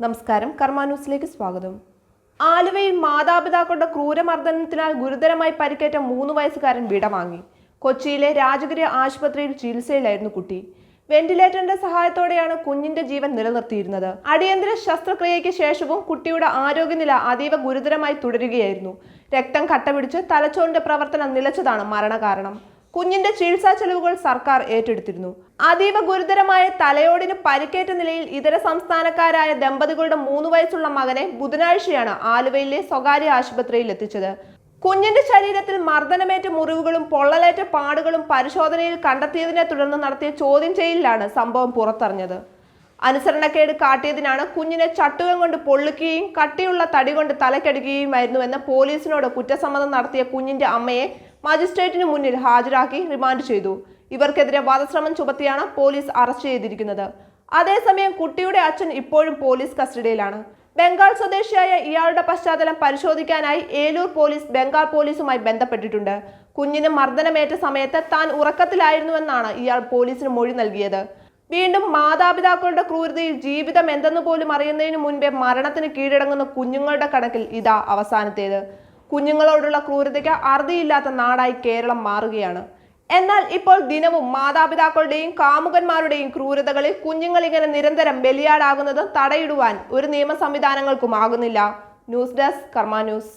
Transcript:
നമസ്കാരം കർമാന്യൂസിലേക്ക് സ്വാഗതം. ആലുവയിൽ മാതാപിതാക്കളുടെ ക്രൂരമർദ്ദനത്തിനാൽ ഗുരുതരമായി പരിക്കേറ്റ മൂന്ന് വയസ്സുകാരൻ വിടവാങ്ങി. കൊച്ചിയിലെ രാജഗിരി ആശുപത്രിയിൽ ചികിത്സയിലായിരുന്നു കുട്ടി. വെന്റിലേറ്ററിന്റെ സഹായത്തോടെയാണ് കുഞ്ഞിന്റെ ജീവൻ നിലനിർത്തിയിരുന്നത്. അടിയന്തര ശസ്ത്രക്രിയയ്ക്ക് ശേഷവും കുട്ടിയുടെ ആരോഗ്യനില അതീവ ഗുരുതരമായി തുടരുകയായിരുന്നു. രക്തം കട്ടപിടിച്ച് തലച്ചോറിന്റെ പ്രവർത്തനം നിലച്ചതാണ് മരണകാരണം. കുഞ്ഞിന്റെ ചികിത്സാ ചെലവുകൾ സർക്കാർ ഏറ്റെടുത്തിരുന്നു. അതീവ ഗുരുതരമായ തലയോടിന് പരിക്കേറ്റ നിലയിൽ ഇതര സംസ്ഥാനക്കാരായ ദമ്പതികളുടെ മൂന്ന് വയസ്സുള്ള മകനെ ബുധനാഴ്ചയാണ് ആലുവയിലെ സ്വകാര്യ ആശുപത്രിയിൽ എത്തിച്ചത്. കുഞ്ഞിന്റെ ശരീരത്തിൽ മർദ്ദനമേറ്റ മുറിവുകളും പൊള്ളലേറ്റ പാടുകളും പരിശോധനയിൽ കണ്ടെത്തിയതിനെ തുടർന്ന് നടത്തിയ ചോദ്യം ചെയ്യലിലാണ് സംഭവം പുറത്തറിഞ്ഞത്. അനുസരണക്കേട് കാട്ടിയതിനാണ് കുഞ്ഞിനെ ചട്ടുകം കൊണ്ട് പൊള്ളിക്കുകയും കട്ടിയുള്ള തടി കൊണ്ട് തലക്കടിക്കുകയുമായിരുന്നുവെന്ന് പോലീസിനോട് കുറ്റസമ്മതം നടത്തിയ കുഞ്ഞിന്റെ അമ്മയെ മജിസ്ട്രേറ്റിന് മുന്നിൽ ഹാജരാക്കി റിമാൻഡ് ചെയ്തു. ഇവർക്കെതിരെ വധശ്രമം ചുമത്തിയാണ് പോലീസ് അറസ്റ്റ് ചെയ്തിരിക്കുന്നത്. അതേസമയം കുട്ടിയുടെ അച്ഛൻ ഇപ്പോഴും പോലീസ് കസ്റ്റഡിയിലാണ്. ബംഗാൾ സ്വദേശിയായ ഇയാളുടെ പശ്ചാത്തലം പരിശോധിക്കാനായി ഏലൂർ പോലീസ് ബംഗാൾ പോലീസുമായി ബന്ധപ്പെട്ടിട്ടുണ്ട്. കുഞ്ഞിന് മർദ്ദനമേറ്റ സമയത്ത് താൻ ഉറക്കത്തിലായിരുന്നുവെന്നാണ് ഇയാൾ പോലീസിന് മൊഴി നൽകിയത്. വീണ്ടും മാതാപിതാക്കളുടെ ക്രൂരതയിൽ ജീവിതം എന്തെന്ന് പോലും അറിയുന്നതിന് മുൻപേ മരണത്തിന് കീഴടങ്ങുന്ന കുഞ്ഞുങ്ങളുടെ കണക്കിൽ ഇതാ അവസാനത്തേത്. കുഞ്ഞുങ്ങളോടുള്ള ക്രൂരതയ്ക്ക് അറുതിയില്ലാത്ത നാടായി കേരളം മാറുകയാണ്. എന്നാൽ ഇപ്പോൾ ദിനവും മാതാപിതാക്കളുടെയും കാമുകന്മാരുടെയും ക്രൂരതകളിൽ കുഞ്ഞുങ്ങൾ ഇങ്ങനെ നിരന്തരം ബലിയാടാകുന്നത് തടയിടുവാൻ ഒരു നിയമ സംവിധാനങ്ങൾക്കും ആകുന്നില്ല ന്യൂസ് ഡെസ്ക് കർമ്മ ന്യൂസ്.